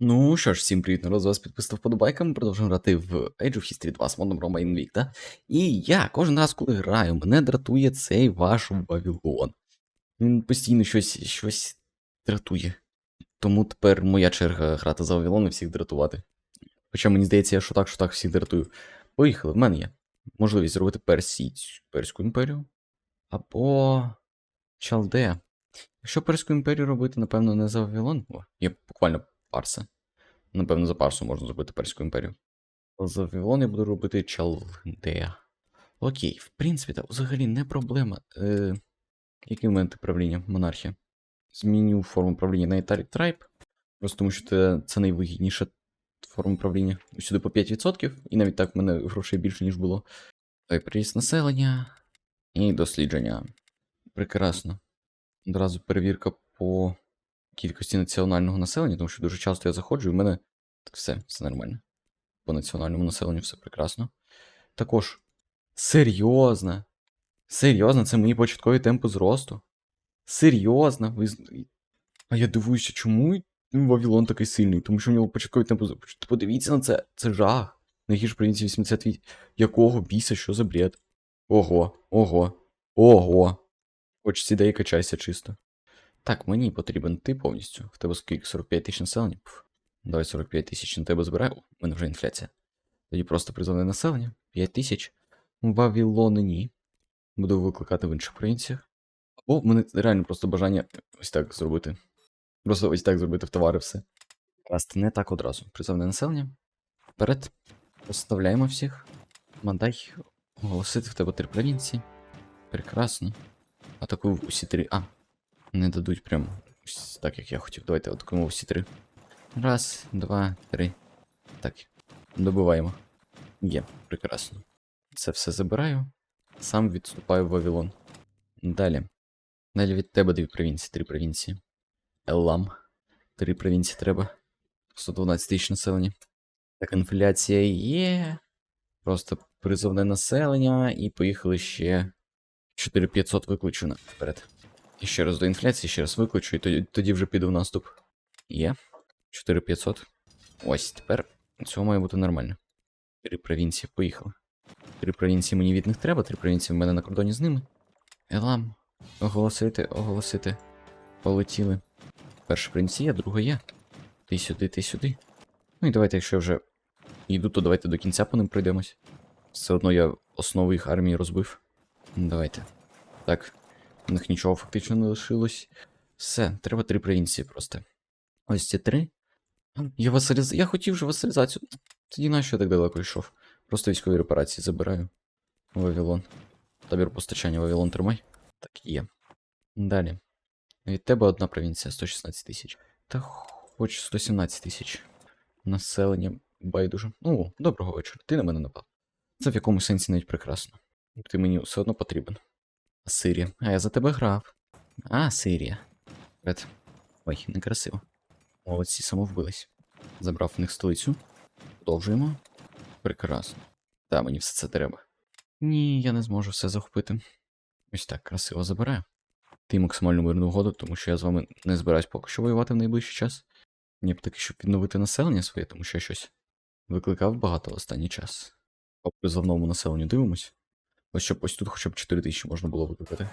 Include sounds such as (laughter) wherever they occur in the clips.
Ну що ж, всім привіт, народ, з вас підписав вподобайка, ми продовжуємо грати в Age of History 2 з модом Week, да? І я кожен раз, коли граю, мене дратує цей ваш Вавилон. Він постійно щось, щось дратує. Тому тепер моя черга грати за Вавилон і всіх дратувати. Хоча мені здається, я що так, що так всіх дратую. Поїхали, в мене є можливість зробити Персі... Перську імперію. Або Чалдея. Якщо Перську імперію робити, напевно, не за Вавилон. О, є буквально Парса. Напевно, за Парсу можна зробити Перську імперію. За Вавилон я буду робити Чалдея. Окей, в принципі, так, взагалі не проблема. Е, які моменти правління? Монархія. Зміню форму правління на Italic Tribe. Просто тому що це, найвигідніша форма правління. Усюди по 5%, і навіть так в мене грошей більше, ніж було. Давай приїзд населення і дослідження. Прекрасно. Одразу перевірка по кількості національного населення, тому що дуже часто я заходжу, і в мене так все, все нормально. По національному населенню все прекрасно. Також серйозно. Серйозно, це мої початкові темпи зросту. Серйозно, ви. А я дивуюся, чому Вавилон такий сильний? Тому що в нього початкові темпи зросту. Подивіться на це, це жах. Найгірш провінції 88. Якого біса, що за бред? Ого, ого, ого. Хоч сідай і качайся чисто. Так, мені потрібен ти повністю. В тебе скільки 45 тисяч населення? Давай 45 тисяч на тебе збираю. В мене вже інфляція. Тоді просто призовне населення. 5 тисяч. Вавилони ні. Буду викликати в інших провінціях. Або в мене реально просто бажання ось так зробити. Просто ось так зробити в товари все. Красти не так одразу. Призовне населення. Вперед. Поставляємо всіх. Мандай. Оголосити в тебе три провінції. Прекрасно. Атакую усі три. А, не дадуть прям так, як я хотів. Давайте атакуємо всі три. Раз, два, три. Так. Добиваємо. Є, прекрасно. Це все забираю. Сам відступаю в Вавилон. Далі. Далі від тебе дві провінції, три провінції. Еллам. Три провінції треба. 112 тисяч населення. Так, інфляція є. Просто призовне населення. І поїхали ще 4500 викличу наперед. І ще раз до інфляції, ще раз викличу, і тоді, тоді вже піду в наступ. Є. 4500. Ось тепер цього має бути нормально. Три провінції поїхали. Три провінції мені від них треба, три провінції в мене на кордоні з ними. Елам. Оголосити, оголосити. Полетіли. Перша провінція, друга я. Ти сюди, ти сюди. Ну і давайте, якщо я вже йду, то давайте до кінця по ним пройдемось. Все одно я основу їх армії розбив. Давайте. Так. У них нічого фактично не лишилось. Все, треба три провінції просто. Ось ці три. Я васаліз... Я хотів же васалізацію. Тоді нащо я так далеко йшов? Просто військові репарації забираю. Вавилон. Табір постачання Вавилон тримай. Так є. Далі. Від тебе одна провінція 116 тисяч. Та хоч 117 тисяч. Населення байдуже. Ну, доброго вечора. Ти на мене напав. Це в якомусь сенсі навіть прекрасно. Ти мені все одно потрібен. Сирія. А я за тебе грав. А, Сирія. Ред. Ой, некрасиво. Молодці самовбились. Забрав в них столицю. Продовжуємо. Прекрасно. Та, мені все це треба. Ні, я не зможу все захопити. Ось так, красиво забираю. Ти максимальну мирну угоду, тому що я з вами не збираюсь поки що воювати в найближчий час. Мені б таки, щоб відновити населення своє, тому що я щось викликав багато в останній час. По призовному населенню дивимось. Ось щоб ось тут хоча б 4 тисячі можна було викликати.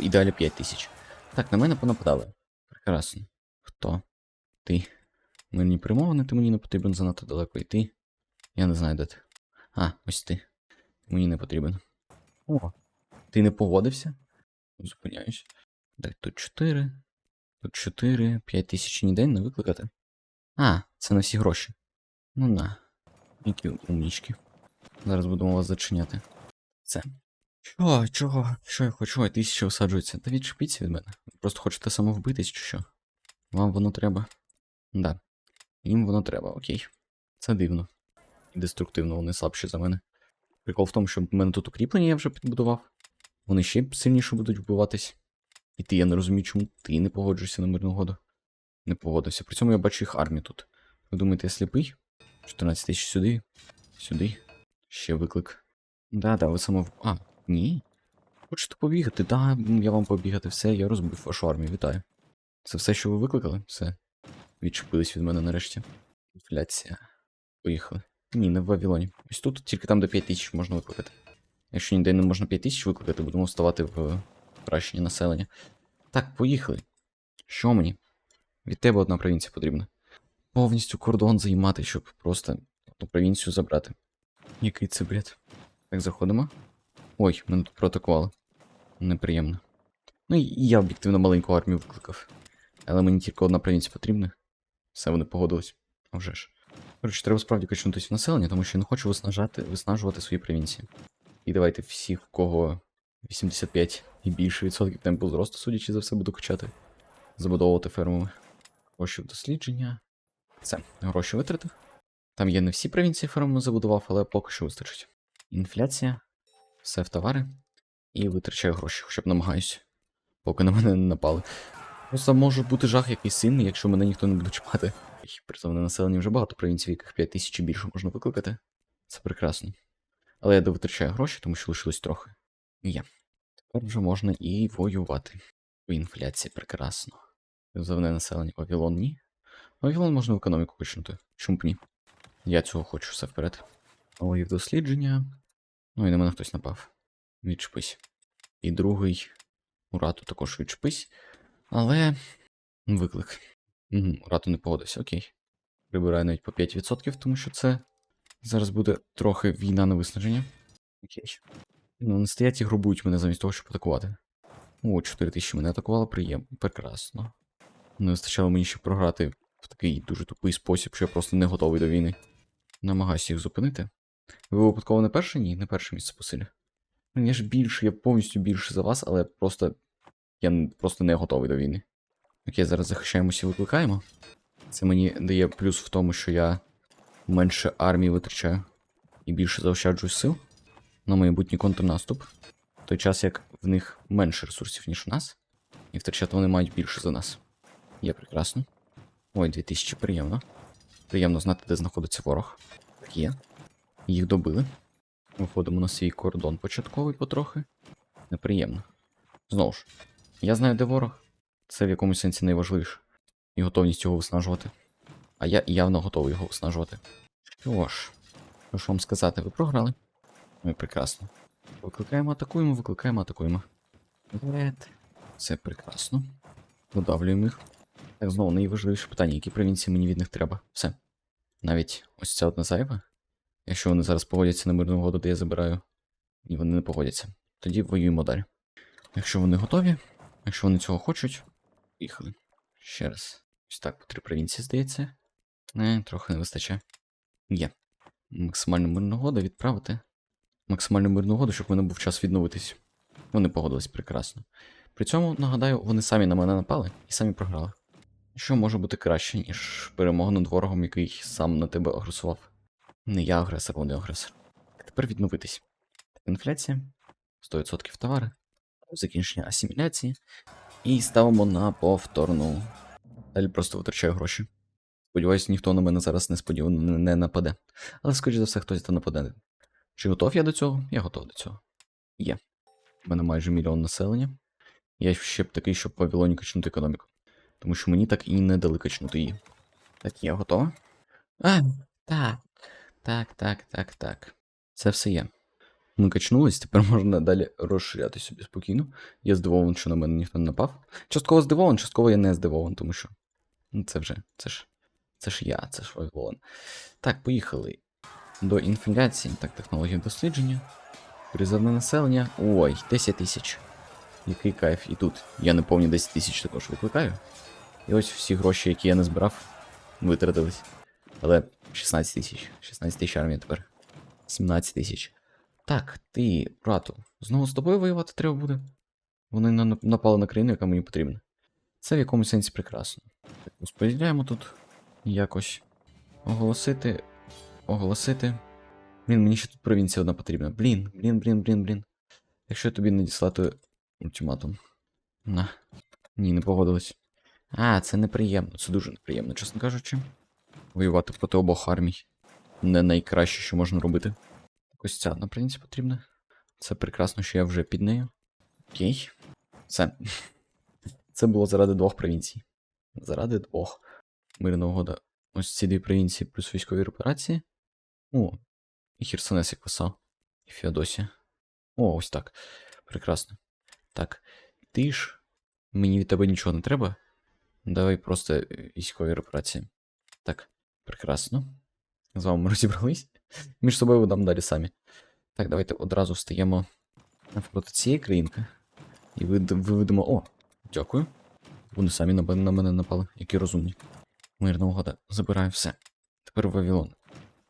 В ідеалі 5 тисяч. Так, на мене понападали. Прекрасно. Хто? Ти. Мирні перемовини, ти мені не потрібен занадто далеко йти. Я не знаю, де ти. А, ось ти. Мені не потрібен. О, ти не погодився? Зупиняюсь. Так, тут 4. Тут 4, 5 тисяч ніде не викликати. А, це на всі гроші. Ну на. Які умнічки. Зараз будемо вас зачиняти. Це. Чого, чого? Що я хочу? Ой, тисяча висаджується. Та відчепіться від мене. Просто хочете самовбитись чи що? Вам воно треба. Да. Їм воно треба, окей. Це дивно. І деструктивно, вони слабші за мене. Прикол в тому, що в мене тут укріплення я вже підбудував. Вони ще сильніше будуть вбиватись. І ти, я не розумію, чому ти не погоджуєшся на мирну угоду. Не погодився. При цьому я бачу їх армію тут. Ви думаєте, я сліпий? 14 тисяч сюди. Сюди. Ще виклик. Да, да, ви само. А, ні. Хочете побігати? Да, я вам побігати, все, я розбив вашу армію, вітаю. Це все, що ви викликали? Все. Відчепились від мене нарешті. Інфляція. Поїхали. Ні, не в Вавилоні. Ось тут тільки там до 5 тисяч можна викликати. Якщо ніде не можна 5 тисяч викликати, будемо вставати в покращення населення. Так, поїхали. Що мені? Від тебе одна провінція потрібна. Повністю кордон займати, щоб просто одну провінцію забрати. Який це бред? Так, заходимо. Ой, мене тут проатакували. Неприємно. Ну і я об'єктивно маленьку армію викликав. Але мені тільки одна провінція потрібна. Все, вони погодились. А вже ж. Коротше, треба справді качнутися в населення, тому що я не хочу виснажати, виснажувати свої провінції. І давайте всіх, в кого 85 і більше відсотків темпу зросту, судячи за все, буду качати. Забудовувати фермами. Гроші в дослідження. Все, гроші витратив. Там є не всі провінції фермами забудував, але поки що вистачить. Інфляція, все в товари. І витрачаю гроші, хоча б намагаюся. Поки на мене не напали. Просто може бути жах якийсь сильний, якщо мене ніхто не буде чіпати. І Призовне населення вже багато провінцій, яких 5 тисяч більше можна викликати. Це прекрасно. Але я довитрачаю гроші, тому що лишилось трохи. Є. Тепер вже можна і воювати. У інфляції прекрасно. Призовне населення Вавилон ні. Вавилон можна в економіку качнути. Чому б ні? Я цього хочу все вперед. Але дослідження. Ну і на мене хтось напав. Відчепись. І другий. Урату також відчепись. Але. Виклик. Угу, Урату не погодився, окей. Прибираю навіть по 5%, тому що це. Зараз буде трохи війна на виснаження. Окей. Ну, вони стоять і грубують мене замість того, щоб атакувати. О, 4 тисячі мене атакувало, приємно. Прекрасно. Не вистачало мені ще програти в такий дуже тупий спосіб, що я просто не готовий до війни. Намагаюся їх зупинити. Ви випадково не перше? Ні, не перше місце по силі. Ну, Я ж більше, я повністю більше за вас, але просто. Я просто не готовий до війни. Окей, зараз захищаємося і викликаємо. Це мені дає плюс в тому, що я менше армії витрачаю і більше заощаджую сил на майбутній контрнаступ. В той час як в них менше ресурсів, ніж у нас, і втрачати вони мають більше за нас. Є прекрасно. Ой, 2000, приємно. Приємно знати, де знаходиться ворог. Так є. Їх добили. Виходимо на свій кордон початковий потрохи. Неприємно. Знову ж, я знаю, де ворог. Це в якомусь сенсі найважливіше. І готовність його виснажувати. А я явно готовий його виснажувати. Що ж, що вам сказати, ви програли? Ну і прекрасно. Викликаємо, атакуємо, викликаємо, атакуємо. Вперед. Це прекрасно. Видавлюємо їх. Так, знову найважливіше питання, які провінції мені від них треба. Все. Навіть ось ця одна зайва. Якщо вони зараз погодяться на мирну угоду, де я забираю, і вони не погодяться, тоді воюємо далі. Якщо вони готові, якщо вони цього хочуть, поїхали. Ще раз. Ось так, по три провінції, здається. Не, трохи не вистачає. Є. Максимальну мирну угоду відправити. Максимальну мирну угоду, щоб в мене був час відновитись. Вони погодились прекрасно. При цьому, нагадаю, вони самі на мене напали і самі програли. Що може бути краще, ніж перемога над ворогом, який сам на тебе агресував? Не я агресор, вони агресор. Тепер відновитись. Інфляція, 100% товари, закінчення асиміляції. І ставимо на повторну. Далі просто витрачаю гроші. Сподіваюсь, ніхто на мене зараз несподівано не, нападе. Але, скоріш за все, хтось та нападе. Чи готов я до цього? Я готов до цього. Є. У мене майже мільйон населення. Я ще б такий, щоб в Вавилоні качнути економіку. Тому що мені так і не дали качнути її. Так, я готова? А, так. Так, так, так, так. Це все є. Ми качнулись, тепер можна далі розширяти собі спокійно. Я здивований, що на мене ніхто не напав. Частково здивований, частково я не здивований, тому що. Ну, це вже. Це ж. Це ж я, це ж Вавилон. Так, поїхали. До інфляції. Так, технології дослідження. Призовне населення. Ой, 10 тисяч. Який кайф. І тут я не повні 10 тисяч також викликаю. І ось всі гроші, які я не збирав, витратились. Але 16 тисяч. 16 тисяч армія тепер. 17 тисяч. Так, ти, брату, знову з тобою воювати треба буде. Вони на- напали на країну, яка мені потрібна. Це в якомусь сенсі прекрасно. Так, розподіляємо тут якось. Оголосити. Оголосити. Блін, мені ще тут провінція одна потрібна. Блін, блін, блін, блін, блін. Якщо тобі надіслати ультиматум. На. Ні, не погодились. А, це неприємно, це дуже неприємно, чесно кажучи. Воювати проти обох армій. Не найкраще, що можна робити. Ось ця одна провінція потрібна. Це прекрасно, що я вже під нею. Окей. Все. (laughs) Це було заради двох провінцій. Заради двох. Мирна угода. Ось ці дві провінції плюс військові операції. О, і Херсонес як писав. І Феодосія. О, ось так. Прекрасно. Так. Ти ж. Мені від тебе нічого не треба. Давай просто е, військові операції. Так, прекрасно. З вами ми розібрались. Між собою видам далі самі. Так, давайте одразу встаємо навпроти цієї країнки. І виведемо. О, дякую. Вони самі на, мене напали, які розумні. Мирна угода. Забираю все. Тепер Вавилон.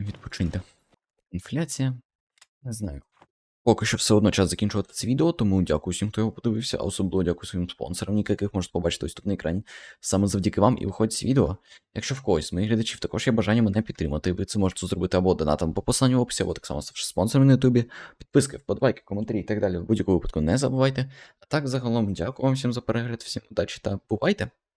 Відпочиньте. Інфляція. Не знаю. Поки що все одно час закінчувати це відео, тому дякую всім, хто його подивився, а особливо дякую своїм спонсорам, яких можете побачити ось тут на екрані. Саме завдяки вам і виходить це відео. Якщо в когось з моїх глядачів також є бажання мене підтримати, ви це можете зробити або донатом по посланню в описі, або так само ставши спонсором на ютубі. Підписки, вподобайки, коментарі і так далі. В будь-якому випадку не забувайте. А так, загалом, дякую вам всім за перегляд, всім удачі та бувайте!